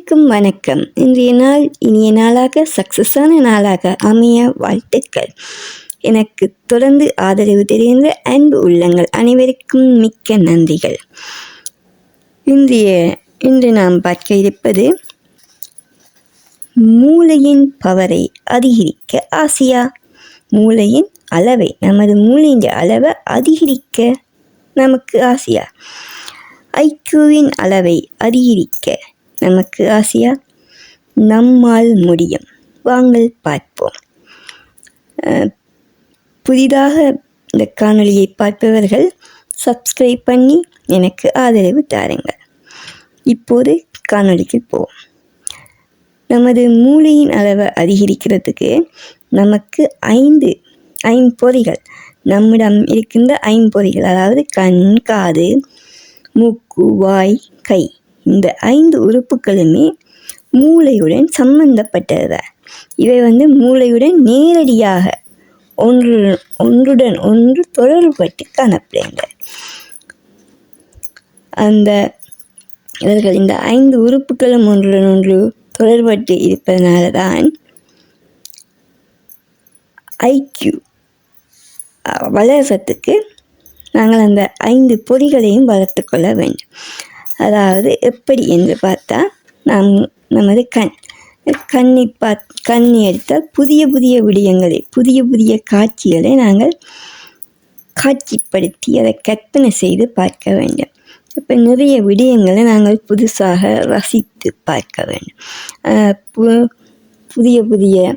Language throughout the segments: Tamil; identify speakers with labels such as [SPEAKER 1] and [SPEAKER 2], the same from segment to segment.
[SPEAKER 1] அனைவருக்கும் வணக்கம். இன்றைய நாள் இனிய நாளாக சக்ஸஸான நாளாக அமைய வாழ்த்துக்கள். எனக்கு தொடர்ந்து ஆதரவு தெரிந்த அன்பு உள்ளங்கள் அனைவருக்கும் மிக்க நன்றிகள். இன்றைய இன்று நாம் பார்க்க இருப்பது மூளையின் பவரை அதிகரிக்க ஆசையா. மூளையின் அளவை நமது மூளையின் அளவை அதிகரிக்க நமக்கு ஆசையா. ஐக்கியூவின் அளவை அதிகரிக்க நமக்கு ஆசையா? நம்மால் முடியும். வாங்கள் பார்ப்போம். புதிதாக இந்த காணொளியை பார்ப்பவர்கள் சப்ஸ்கிரைப் பண்ணி எனக்கு ஆதரவு தாருங்கள். இப்போது காணொளிக்கு போவோம். நமது மூளையின் அளவை அதிகரிக்கிறதுக்கு நமக்கு ஐந்து ஐம்பொறிகள் நம்மிடம் இருக்கின்ற ஐம்பொறிகள் அதாவது கண் காது மூக்கு வாய் கை இந்த ஐந்து உறுப்புகளுமே மூளையுடன் சம்பந்தப்பட்டது. இவை வந்து மூளையுடன் நேரடியாக ஒன்று ஒன்றுடன் ஒன்று தொடர்பட்டு காணப்படுகின்றன. அந்த இவர்கள் இந்த ஐந்து உறுப்புகளும் ஒன்றுடன் ஒன்று தொடர்பட்டு இருப்பதனால தான் ஐக்யூ வளர்கிறதுக்கு நாங்கள் அந்த ஐந்து பொறிகளையும் வளர்த்து கொள்ள வேண்டும். அதாவது எப்படி என்று பார்த்தா நாம் நமது கண். கண்ணை பா கண்ணை எடுத்தால் புதிய புதிய விடயங்களை புதிய புதிய காட்சிகளை நாங்கள் காட்சிப்படுத்தி அதை கற்பனை செய்து பார்க்க வேண்டும். இப்போ நிறைய விடயங்களை நாங்கள் புதுசாக ரசித்து பார்க்க வேண்டும். பு- புதிய புதிய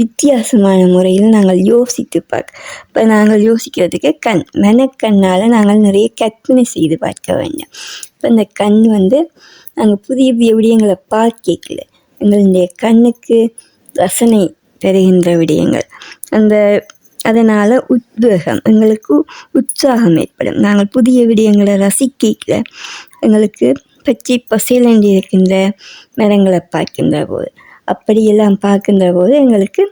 [SPEAKER 1] வித்தியாசமான முறையில் நாங்கள் யோசித்து பார்க்க இப்போ நாங்கள் யோசிக்கிறதுக்கு கண் மனக்கண்ணால் நாங்கள் நிறைய கற்பனை செய்து பார்க்க வேண்டும். இப்போ இந்த கண் வந்து நாங்கள் புதிய புதிய விடயங்களை பார்க்கல எங்களுடைய கண்ணுக்கு ரசனை தருகின்ற விடயங்கள். அந்த அதனால் உத்வேகம் எங்களுக்கு உற்சாகம் ஏற்படும். நாங்கள் புதிய விடயங்களை ரசிக்கல எங்களுக்கு பச்சை பசையிலண்டி இருக்கின்ற மரங்களை பார்க்கின்ற போது. அப்படியெல்லாம் பார்க்கின்ற போது எங்களுக்கு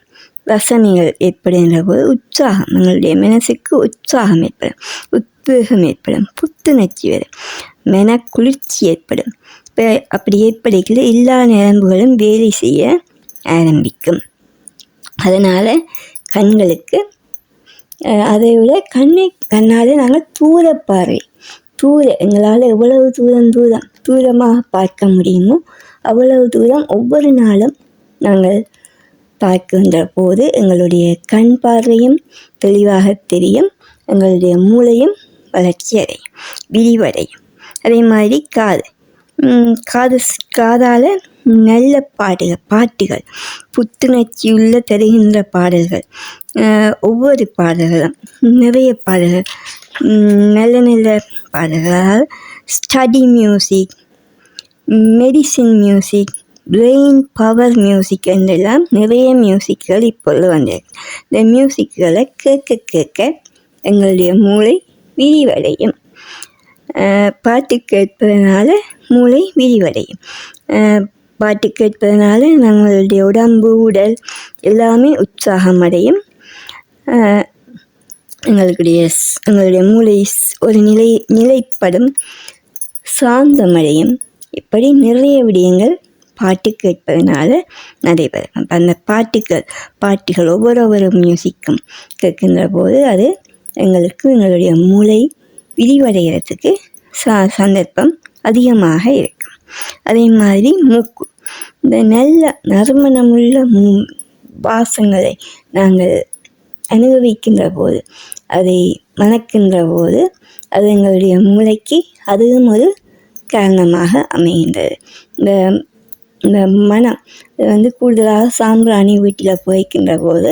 [SPEAKER 1] ரசனைகள் ஏற்படுகின்ற போது உற்சாகம் எங்களுடைய மனசுக்கு உற்சாகம் ஏற்படும் உத்வேகம் ஏற்படும் புத்துணர்ச்சி வரும் மன குளிர்ச்சி ஏற்படும். இப்போ அப்படி ஏற்படுகிற எல்லா நரம்புகளும் வேலை செய்ய ஆரம்பிக்கும். அதனால் கண்களுக்கு அதை விட கண்ணை கண்ணால் நாங்கள் தூர பார்வை தூர எங்களால் எவ்வளவு தூரம் தூரம் தூரமாக பார்க்க முடியுமோ அவ்வளவு தூரம் ஒவ்வொரு நாளும் நாங்கள் பார்க்கின்ற போது எங்களுடைய கண் பார்வையும் தெளிவாக தெரியும் எங்களுடைய மூளையும் வளர்ச்சி அடையும் விரிவடையும். அதே மாதிரி காது. காது காதால் நல்ல பாடுகள் பாட்டுகள் புத்துணர்ச்சியுள்ள தருகின்ற பாடல்கள். ஒவ்வொரு பாடல்களும் நிறைய பாடல்கள் நல்ல நல்ல பாடல்கள். Study music medicine music brain power music என்றெல்லாம் நிறைய மியூசிக்கள் இப்பொழுது வந்திருக்கு இந்த மியூசிக்களை கேட்க கேட்க எங்களுடைய மூளை விரிவடையும். பாட்டு கேட்பதனால மூளை விரிவடையும். பாட்டு கேட்பதனால நம்மளுடைய உடம்பு உடல் எல்லாமே உற்சாகம் அடையும் எங்களுடைய எங்களுடைய மூளை ஒரு நிலை நிலைப்படும் சாந்தமடையும். இப்படி நிறைய விடயங்கள் பாட்டு கேட்பதனால நடைபெறும் அந்த பாட்டுகள் பாட்டுகள் ஒவ்வொரு ஒவ்வொரு மியூசிக்கும் கேட்கின்ற போது அது எங்களுக்கு எங்களுடைய மூளை விரிவடைகிறதுக்கு சா சந்தர்ப்பம் அதிகமாக இருக்கும். அதே மாதிரி மூக்கு. இந்த நல்ல நறுமணமுள்ள மூ வாசங்களை நாங்கள் அனுபவிக்கின்ற போது அதை மணக்கின்ற போது அது எங்களுடைய மூளைக்கு அதுவும் ஒரு காரணமாக அமைகின்றது இந்த இந்த மனம் வந்து கூடுதலாக சாம்பிராணி வீட்டில் புகைக்கின்ற போது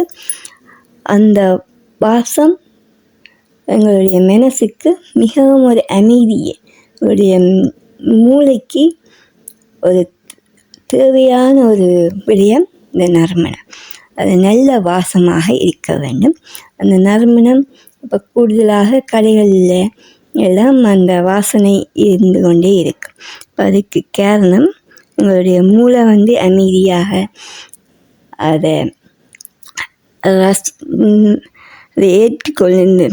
[SPEAKER 1] அந்த வாசம் எங்களுடைய மனசுக்கு மிகவும் ஒரு அமைதியை உடைய மூளைக்கு ஒரு தேவையான ஒரு விடயம் இந்த நறுமணம். அது நல்ல வாசமாக இருக்க வேண்டும். அந்த நறுமணம் இப்போ கூடுதலாக கடைகளில் எல்லாம் அந்த வாசனை இருந்து கொண்டே இருக்கும் இப்போ அதுக்கு காரணம் எங்களுடைய மூளை வந்து அமைதியாக அதை ரஸ் அதை ஏற்றுக்கொள்ளுந்து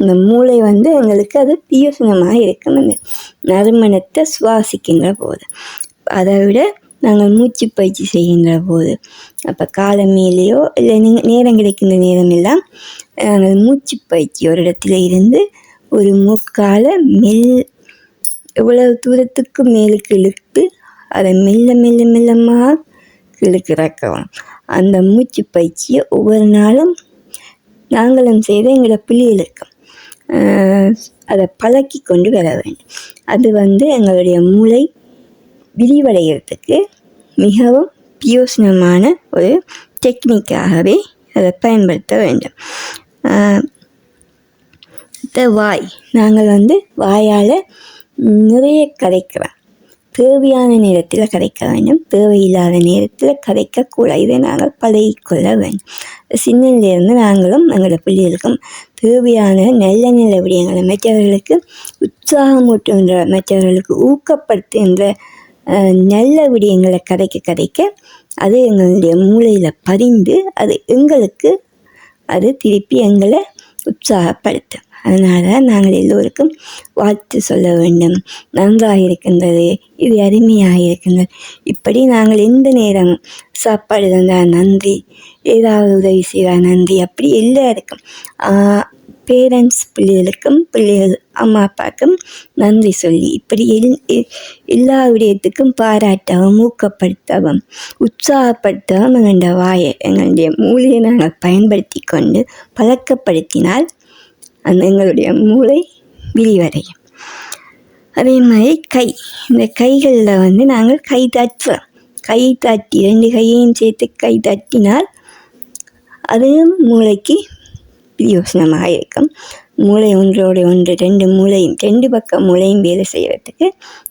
[SPEAKER 1] இந்த மூளை வந்து எங்களுக்கு அது பியோசனமாக இருக்கும் அந்த நறுமணத்தை சுவாசிக்கின்ற போது. அதை விட நாங்கள் மூச்சு பயிற்சி செய்கின்ற போது. அப்போ காலமேலேயோ இல்லை நேரம் கிடைக்கின்ற நேரமெல்லாம் நாங்கள் மூச்சு பயிற்சி ஒரு இடத்துல இருந்து ஒரு முக்கால மெல் எவ்வளவு தூரத்துக்கு மேலுக்கு இழுத்து அதை மெல்ல மெல்ல மெல்லமாக கிழக்கு அந்த மூச்சு பயிற்சியை ஒவ்வொரு நாளும் நாங்களும் செய்து எங்களோட பிள்ளைகளுக்கு அதை பழக்கி கொண்டு வர வேண்டும். அது வந்து எங்களுடைய மூளை விரிவடைகிறதுக்கு மிகவும் பியோசனமான ஒரு டெக்னிக்காகவே அதை பயன்படுத்த வேண்டும். ஆஹ், வாய். நாங்கள் வந்து வாயால் நிறைய கதைக்கிறோம் தேவையான நேரத்தில் கதைக்க வேண்டும். தேவையில்லாத நேரத்தில் கதைக்கக்கூடாது. இதை நாங்கள் பழகிக்கொள்ள வேண்டும். சின்னதிலிருந்து நாங்களும் எங்களோட பிள்ளைகளுக்கும் தேவையான நல்ல நல்ல விடயங்களை மற்றவர்களுக்கு உற்சாகமூட்டுகின்ற மற்றவர்களுக்கு ஊக்கப்படுத்துகின்ற நல்ல விடயங்களை கதைக்க கதைக்க அது எங்களுடைய மூளையில் பதிந்து அது எங்களுக்கு அது திருப்பி எங்களை உற்சாகப்படுத்தும். அதனால் நாங்கள் எல்லோருக்கும் வாழ்த்து சொல்ல வேண்டும். நன்றாக இருக்கின்றது இது அருமையாக இருக்கின்றது இப்படி நாங்கள் எந்த நேரம் சாப்பாடு தந்தால் நன்றி ஏதாவது உதவி செய்தால் நன்றி அப்படி எல்லாருக்கும் பேரண்ட்ஸ் பிள்ளைகளுக்கும் பிள்ளைகள் அம்மா அப்பாவுக்கும் நன்றி சொல்லி இப்படி எல் எல்லா விடயத்துக்கும் பாராட்டவும் ஊக்கப்படுத்தவும் உற்சாகப்படுத்தவும் எங்களுடைய வாயை எங்களுடைய மூலியை நாங்கள் பயன்படுத்தி கொண்டு பழக்கப்படுத்தினால் அந்த எங்களுடைய மூளை விரிவடையும். அதே மாதிரி கை இந்த கைகளில் வந்து நாங்கள் கை தட்டுறோம். கை தட்டி ரெண்டு கையையும் சேர்த்து கை தட்டினால் அதுவும் மூளைக்கு பிரயோசனமாக இருக்கும். மூளை ஒன்றோட ஒன்று ரெண்டு மூளையும் ரெண்டு பக்கம் மூளையும் வேலை செய்கிறதுக்கு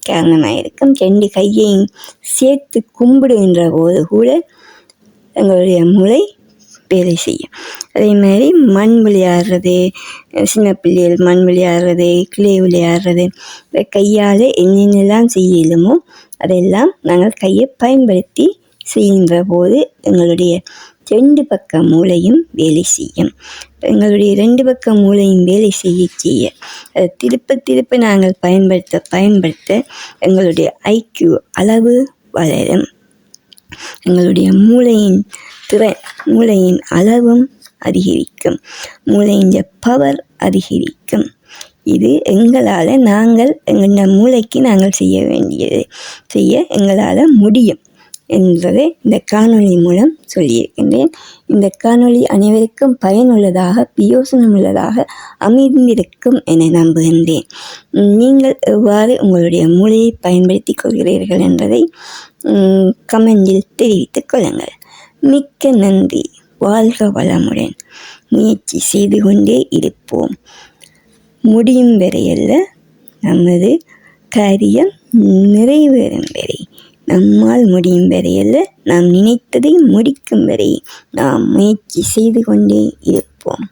[SPEAKER 1] காரணமாக இருக்கும். ரெண்டு கையையும் சேர்த்து கும்பிடுகின்ற போது கூட எங்களுடைய மூளை வேலை செய்யும். அதே மாதிரி மண் விளையாடுறது சின்ன பிள்ளைகள் மண் விளையாடுறது கிளே விளையாடுறது இந்த கையால் என்னென்னலாம் செய்யலுமோ அதெல்லாம் நாங்கள் கையை பயன்படுத்தி செய்கின்ற போது எங்களுடைய ரெண்டு பக்க மூளையும் வேலை செய்யும். எங்களுடைய ரெண்டு பக்க மூளையும் வேலை செய்ய செய்ய அதை திருப்ப திருப்ப நாங்கள் பயன்படுத்த பயன்படுத்த எங்களுடைய ஐக்யூ அளவு வளரும். எங்களுடைய மூளையின் திறன் மூளையின் அளவும் அதிகரிக்கும். மூளையின் பவர் அதிகரிக்கும். இது எங்களால் நாங்கள் எங்கள் மூளைக்கு நாங்கள் செய்ய வேண்டியது. செய்ய எங்களால் முடியும். என்பதை இந்த காணொளி மூலம் சொல்லியிருக்கின்றேன். இந்த காணொளி அனைவருக்கும் பயனுள்ளதாக பிரயோசனமுள்ளதாக அமைந்திருக்கும் என நம்புகின்றேன். நீங்கள் எவ்வாறு உங்களுடைய மூளையை பயன்படுத்திக் கொள்கிறீர்கள் என்பதை கமெண்டில் தெரிவித்துக் கொள்ளுங்கள். மிக்க நன்றி. வாழ்க வளமுடன். முயற்சி செய்து கொண்டே இருப்போம். முடியும் வரையல்ல நமது காரியம் நிறைவேறும் வரை. நம்மால் முடியும் வரையல்ல நாம் நினைத்ததை முடிக்கும் வரை நாம் முயற்சி செய்து கொண்டே இருப்போம்.